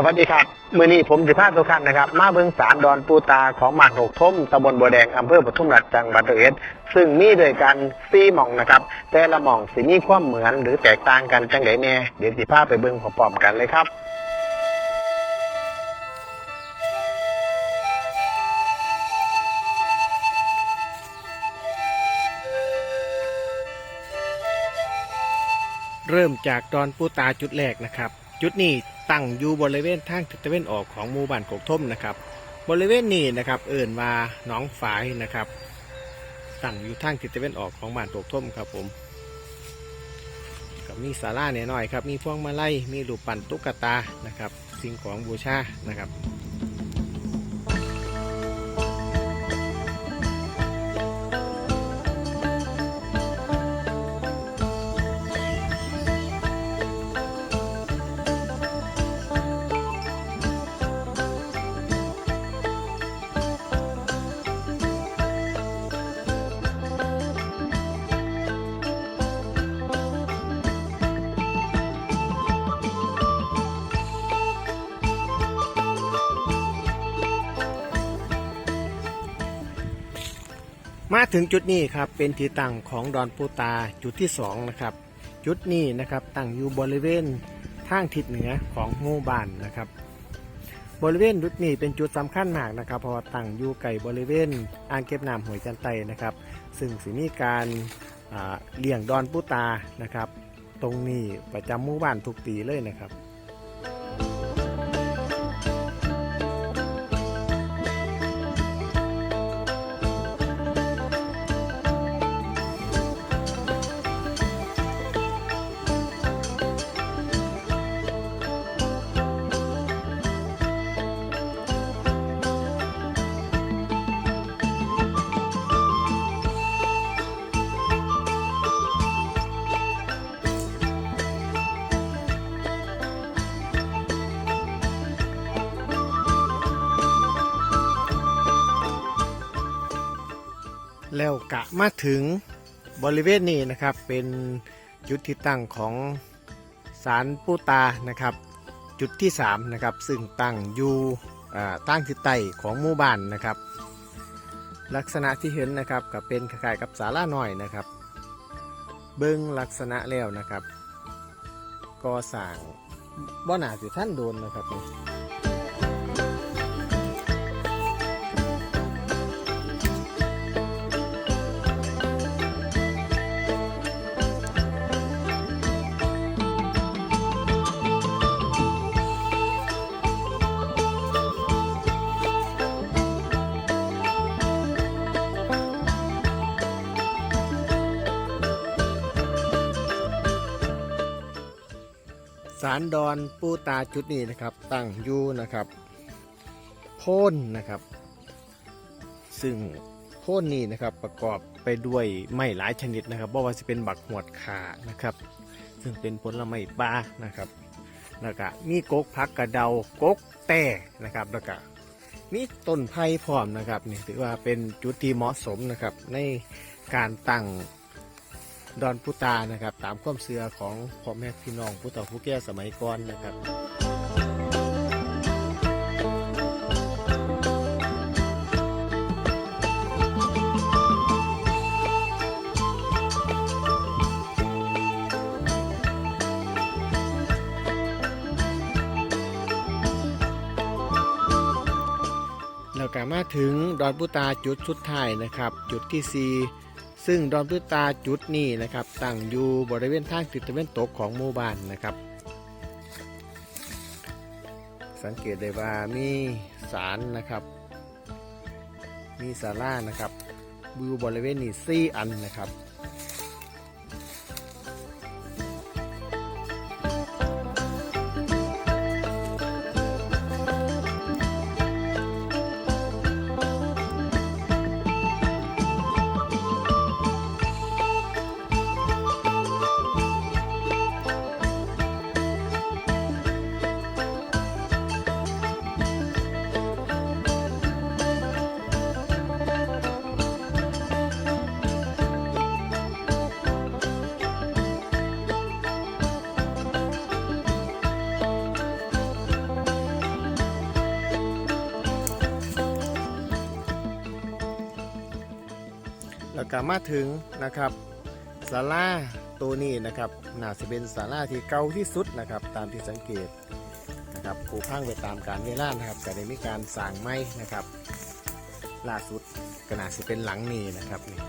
สวัสดีครับ มือนี้ผมสิพาทุกท่านนะครับ มาเบิงสารดอนปูตาของหมากหกทมตำบลบัวแดงอำเภอปทุมรัฐจังหวัดร้อยเอ็ดซึ่งมีด้วยกันซีหม่องนะครับ แต่ละหม่องสิมีความเหมือนหรือแตกต่างกันจังไดแน่เดี๋ยวสิพาไปเบิ่งพร้อมๆกันเลยครับเริ่มจากดอนปูตาจุดแรกนะครับ จุดนี้ตั้งอยู่บริเวณทางทิศตะวันออกของหมู่บ้านโกกท่มนะครับ บริเวณนี้นะครับเอิ่นว่าน้องฝายนะครับ ตั้งอยู่ทางทิศตะวันออกของบ้านโกกท่มครับผมก็มีศาลาเนี่ยหน่อยครับ มีพวงมาลัยมีรูปปั้นตุ๊กตานะครับ สิ่งของบูชานะครับ มาถึงจุดนี้ครับเป็นที่ตั้งของดอนปูตาจุดที่สองนะครับจุดนี้นะครับตั้งอยู่บริเวณทางทิศเหนือของหมู่บ้านนะครับ บริเวณจุดนี้เป็นจุดสำคัญมากนะครับ เพราะว่าตั้งอยู่ไกลบริเวณอ่างเก็บน้ำห้วยจันไตนะครับ ซึ่งสิมีการเลี้ยงดอนปูตานะครับ ตรงนี้ประจำหมู่บ้านทุกปีเลยนะครับ แล้วกะมาถึงบริเวณนี้นะครับ เป็นจุดที่ตั้งของศาลปูตานะครับ จุดที่3นะครับซึ่งตั้งอยู่ตั้งทิศใต้ของหมู่บ้านนะครับ ลักษณะที่เห็นนะครับก็เป็นคล้ายๆกับศาลาหน้อยนะครับ เบิ้งลักษณะแล้วนะครับก็สั่งบ่หนาสิท่านโดนนะครับ สารดอนปูตาจุดนี้นะครับ ตั้งอยู่นะครับ โพ่นนะครับ ซึ่งโพ่นนี้นะครับประกอบไปด้วยไม้หลายชนิดนะครับบ่ว่าจะเป็นบักหวดขานะครับ ซึ่งเป็นผลไม้ป่านะครับแล้วก็มีกกพักกระเดากกแต่นะครับแล้วก็มีต้นไผ่พร้อมนะครับนี่ถือว่าเป็นจุดที่เหมาะสมนะครับในการตั้ง ดอนพุตานะครับ ตามความเชื่อของพ่อแม่พี่น้องผู้เฒ่าผู้แก่สมัยก่อนนะครับแล้วก็มาถึงดอนพุตาจุดสุดท้ายนะครับ จุดที่4 ซึ่งดอนพุตาจุดนี้นะครับตั้งอยู่บริเวณทางทิศตะวันตกของหมู่บ้านนะครับ สังเกตได้ว่ามีศาลนะครับ มีศาลานะครับอยู่บริเวณนี้ซี่อันนะครับ แล้วก็มาถึงนะครับศาลาตัวนี้นะครับน่าจะเป็นศาลาที่เก่าที่สุดนะครับ ตามที่สังเกตนะครับผูพังไปตามการเวลานะครับก็ได้มีการสร้างไม้นะครับล่าสุดก็น่าจะเป็นหลังนี้นะครับนี่